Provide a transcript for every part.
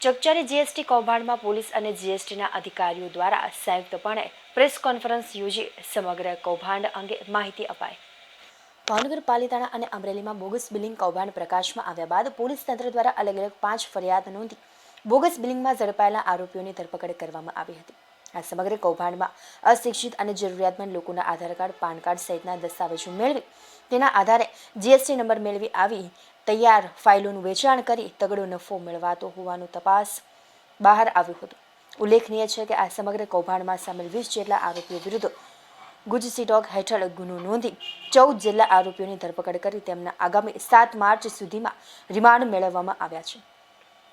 ચકચારી GST કૌભાંડમાં police અને જીએસટીના અધિકારીઓ દ્વારા સંયુક્તપણે પ્રેસ કોન્ફરન્સ યોજી સમગ્ર કૌભાંડ અંગે માહિતી અપાઈ. ભાવનગર પાલિતાણા અને અમરેલીમાં બોગસ બિલિંગ કૌભાંડ પ્રકાશમાં આવ્યા બાદ પોલીસ તંત્ર દ્વારા અલગ અલગ પાંચ ફરિયાદ નોંધી બોગસ બિલિંગમાં ઝડપાયેલા આરોપીઓની ધરપકડ કરવામાં આવી હતી. આ સમગ્ર કૌભાંડમાં અશિક્ષિત અને જરૂરિયાતમંદ લોકોના આધાર કાર્ડ, પાન કાર્ડ સહિતના દસ્તાવેજો મેળવી તેના આધારે જીએસટી નંબર મેળવી આવી તૈયાર ફાઇલોનું વેચાણ કરી તગડો નફો મેળવાતો હોવાનું તપાસ બહાર આવ્યું હતું. ઉલ્લેખનીય છે કે આ સમગ્ર કૌભાંડમાં સામેલ વીસ જેટલા આરોપીઓ વિરુદ્ધ ગુજ સિટોક હેઠળ ગુનો નોંધી ચૌદ જેટલા આરોપીઓની ધરપકડ કરી તેમના આગામી સાત માર્ચ સુધીમાં રિમાન્ડ મેળવવામાં આવ્યા છે.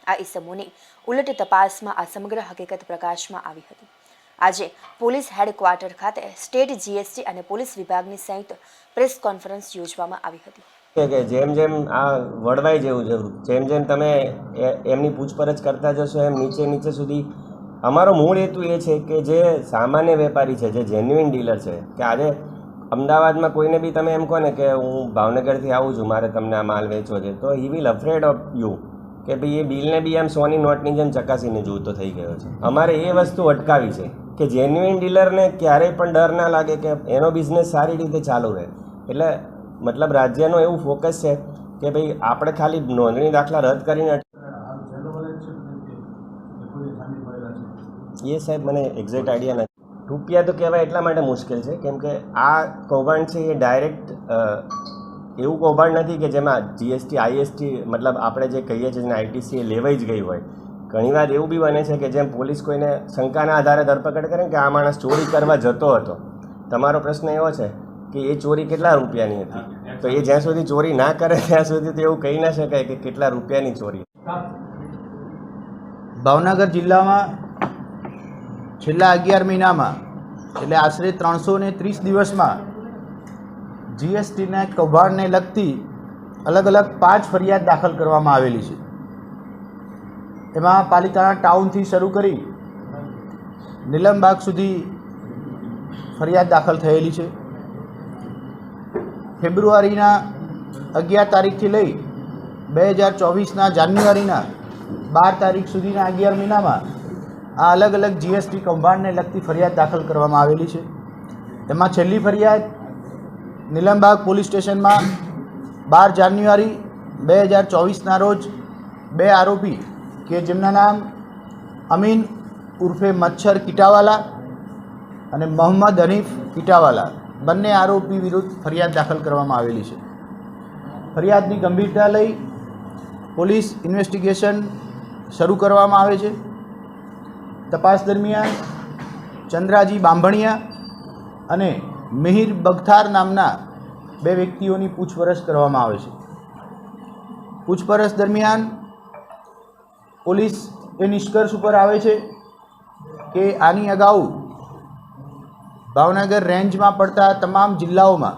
આ ઇસમોની ઉલટ તપાસમાં આ સમગ્ર હકીકત પ્રકાશમાં આવી હતી. આજે પોલીસ હેડક્વાર્ટર ખાતે સ્ટેટ જીએસટી અને પોલીસ વિભાગની સંયુક્ત પ્રેસ કોન્ફરન્સ યોજવામાં આવી હતી. કે કે જેમ જેમ આ વળવાઈ જેવું જરૂર જેમ જેમ તમે એમની પૂછપરછ કરતા જશો એમ નીચે નીચે સુધી, અમારો મૂળ હેતુ એ છે કે જે સામાન્ય વેપારી છે, જે જેન્યુઇન ડીલર છે, કે આજે અમદાવાદમાં કોઈને બી તમે એમ કહો ને કે હું ભાવનગરથી આવું છું, મારે તમને આ માલ વેચવો છે, તો he will afraid of you કે ભાઈ એ બિલને બી એમ સોની નોટની જેમ ચકાસીને જોતો થઈ ગયો છે. અમારે એ વસ્તુ અટકાવી છે કે જેન્યુઇન ડીલરને ક્યારેય પણ ડર ના લાગે કે એનો બિઝનેસ સારી રીતે ચાલુ રહે. એટલે મતલબ રાજ્યનો એવું ફોકસ છે કે ભાઈ આપણે ખાલી નોંધણી દાખલા રદ કરીને એ સાહેબ મને એક્ઝેક્ટ આઈડિયા નથી. રૂપિયા તો કહેવાય એટલા માટે મુશ્કેલ છે કેમ કે આ કૌભાંડ છે એ ડાયરેક્ટ એવું કૌભાંડ નથી કે જેમાં જીએસટી આઈએસટી મતલબ આપણે જે કહીએ છીએ આઈટીસી એ લેવાઈ જ ગઈ હોય. ઘણીવાર એવું બી બને છે કે જેમ પોલીસ કોઈને શંકાના આધારે ધરપકડ કરે કે આ માણસ ચોરી કરવા જતો હતો. તમારો પ્રશ્ન એવો છે? કે એ ચોરી કેટલા રૂપિયાની હતી? તો એ જ્યાં સુધી ચોરી ના કરે, ત્યાં સુધી તો એવું કહી ના શકાય કે કેટલા રૂપિયાની ચોરી ભાવનગર જિલ્લામાં છેલ્લા અગિયાર મહિનામાં એટલે આશરે ત્રણસો ને ત્રીસ દિવસમાં, જીએસટીના કૌભાંડને લગતી અલગ અલગ પાંચ ફરિયાદ દાખલ કરવામાં આવેલી છે. એમાં પાલિતાણા ટાઉનથી શરૂ કરી નીલમબાગ સુધી ફરિયાદ દાખલ થયેલી છે. ફેબ્રુઆરીના અગિયાર તારીખથી લઈ બે હજાર ચોવીસના જાન્યુઆરીના બાર તારીખ સુધીના અગિયાર મહિનામાં આ અલગ અલગ જીએસટી કૌભાંડને લગતી ફરિયાદ દાખલ કરવામાં આવેલી છે. એમાં છેલ્લી ફરિયાદ નીલમબાગ પોલીસ સ્ટેશનમાં બાર જાન્યુઆરી બે હજાર ચોવીસના રોજ બે આરોપી કે જેમના નામ અમીન ઉર્ફે મચ્છર કીટાવાલા અને મોહમ્મદ હનીફ કીટાવાલા બંને આરોપી વિરુદ્ધ ફરિયાદ દાખલ કરવામાં આવેલી છે. ફરિયાદની ગંભીરતા લઈ પોલીસ ઇન્વેસ્ટિગેશન શરૂ કરવામાં આવે છે. તપાસ દરમિયાન ચંદ્રાજી બાંભણિયા અને મિહિર બગથાર નામના બે વ્યક્તિઓની પૂછપરછ કરવામાં આવે છે. પૂછપરછ દરમિયાન પોલીસ એ નિષ્કર્ષ ઉપર આવે છે કે આની અગાઉ ભાવનગર રેન્જમાં પડતા તમામ જિલ્લાઓમાં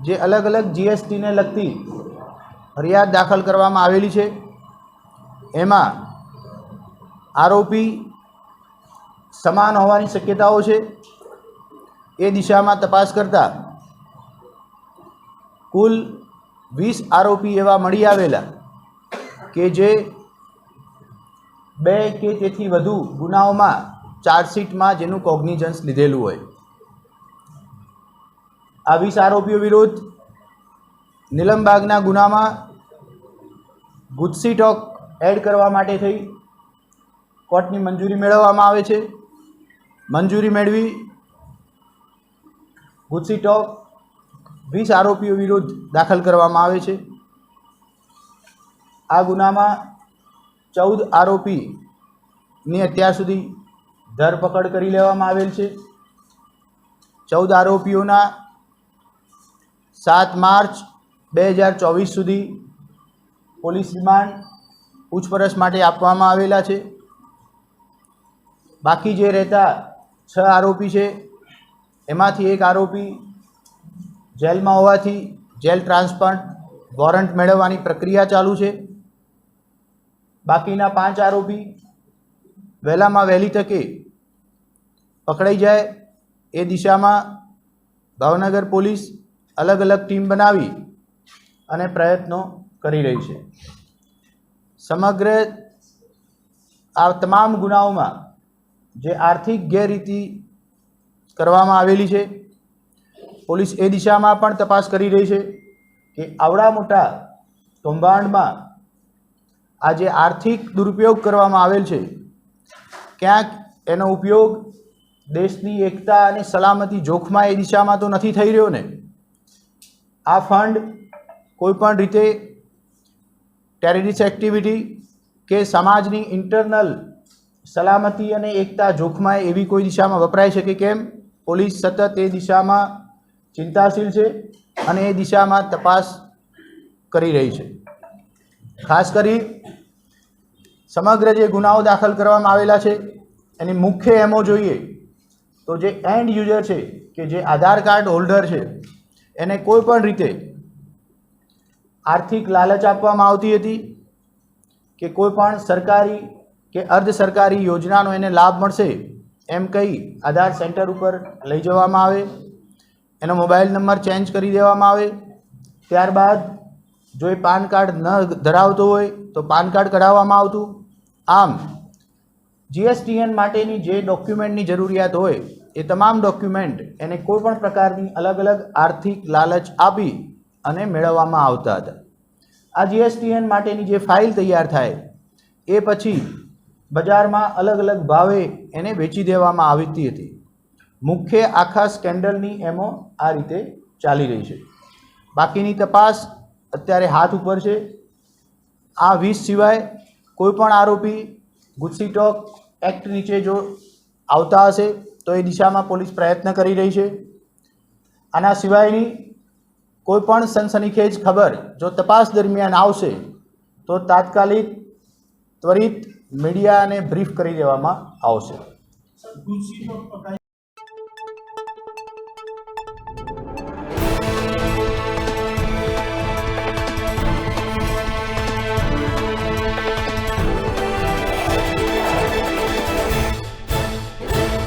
જે અલગ અલગ જીએસટીને લગતી ફરિયાદ દાખલ કરવામાં આવેલી છે. એમાં આરોપી સમાન હોવાની શક્યતાઓ છે. એ દિશામાં તપાસ કરતા કુલ વીસ આરોપી એવા મળી આવેલા કે જે બે કે તેથી વધુ ગુનાઓમાં ચાર્જશીટમાં જેનું કોગ્નિઝન્સ લીધેલું હોય. આ વીસ આરોપીઓ વિરુદ્ધ નિલમબાગના ગુનામાં ગુજસી ટોક એડ કરવા માટે થઈ. કોર્ટની મંજૂરી મેળવવામાં આવે છે. મંજૂરી મેળવી ગુજસી ટોક વીસ આરોપીઓ વિરુદ્ધ દાખલ કરવામાં આવે છે. આ ગુનામાં ચૌદ આરોપીની અત્યાર સુધી ધરપકડ કરી લેવામાં આવેલ છે. ચૌદ આરોપીઓના સાત માર્ચ બે હજાર ચોવીસ સુધી પોલીસ રિમાન્ડ પૂછપરછ માટે આપવામાં આવેલા છે. બાકી જે રહેતા છ આરોપી છે, એમાંથી એક આરોપી જેલમાં હોવાથી જેલ ટ્રાન્સફર વોરંટ મેળવવાની પ્રક્રિયા ચાલુ છે. બાકીના પાંચ આરોપી વહેલામાં વહેલી તકે પકડાઈ જાય એ દિશામાં ભાવનગર પોલીસ અલગ અલગ ટીમ બનાવી અને પ્રયત્નો કરી રહી છે. સમગ્ર આ તમામ ગુનાઓમાં જે આર્થિક ગેરરીતિ કરવામાં આવેલી છે, પોલીસ એ દિશામાં પણ તપાસ કરી રહી છે કે આવડા મોટા કૌભાંડમાં આ જે આર્થિક દુરુપયોગ કરવામાં આવેલ છે, ક્યાંક એનો ઉપયોગ દેશની એકતા અને સલામતી જોખમાં એ દિશામાં તો નથી થઈ રહ્યો ને? આ ફંડ કોઈપણ રીતે ટેરરિસ્ટ એક્ટિવિટી કે સમાજની ઇન્ટરનલ સલામતી અને એકતા જોખમાય એવી કોઈ દિશામાં વપરાઈ શકે કેમ? પોલીસ સતત એ દિશામાં ચિંતાશીલ છે અને એ દિશામાં તપાસ કરી રહી છે. ખાસ કરી સમગ્ર જે ગુનાઓ દાખલ કરવામાં આવેલા છે, એની મુખ્ય એમો જોઈએ તો જે એન્ડ યુઝર છે, કે જે આધાર કાર્ડ હોલ્ડર છે, એને કોઈ પણ રીતે આર્થિક લાલચ આપવામાં આવતી હતી કે કોઈ પણ સરકારી કે અર્ધ સરકારી યોજનાનો એને લાભ મળશે, એમ કહી આધાર સેન્ટર ઉપર લઈ જવામાં આવે. એનો મોબાઈલ નંબર ચેન્જ કરી દેવામાં આવે. ત્યારબાદ જો એ પાન કાર્ડ ન ધરાવતો હોય, તો પાન કાર્ડ કઢાવવામાં આવતું. આમ જીએસટીએન માટેની જે ડોક્યુમેન્ટની જરૂરિયાત હોય, એ તમામ ડોક્યુમેન્ટ એને કોઈપણ પ્રકારની અલગ અલગ આર્થિક લાલચ આપી અને મેળવવામાં આવતા હતા. આ જીએસટીએન માટેની જે ફાઇલ તૈયાર થાય, એ પછી બજારમાં અલગ અલગ ભાવે એને વેચી દેવામાં આવતી હતી. મુખ્ય આખા સ્કેન્ડલની એમો આ રીતે ચાલી રહી છે. બાકીની તપાસ અત્યારે હાથ ઉપર છે. આ વીસ સિવાય કોઈ પણ આરોપી ગુસ્સી ટોક એક્ટ નીચે જો આવતા હશે, તો એ દિશામાં પોલીસ પ્રયત્ન કરી રહી છે. આના સિવાયની કોઈ પણ સનસનીખેજ ખબર જો તપાસ દરમિયાન આવશે, તો તાત્કાલિક ત્વરિત મીડિયાને બ્રીફ કરી દેવામાં આવશે.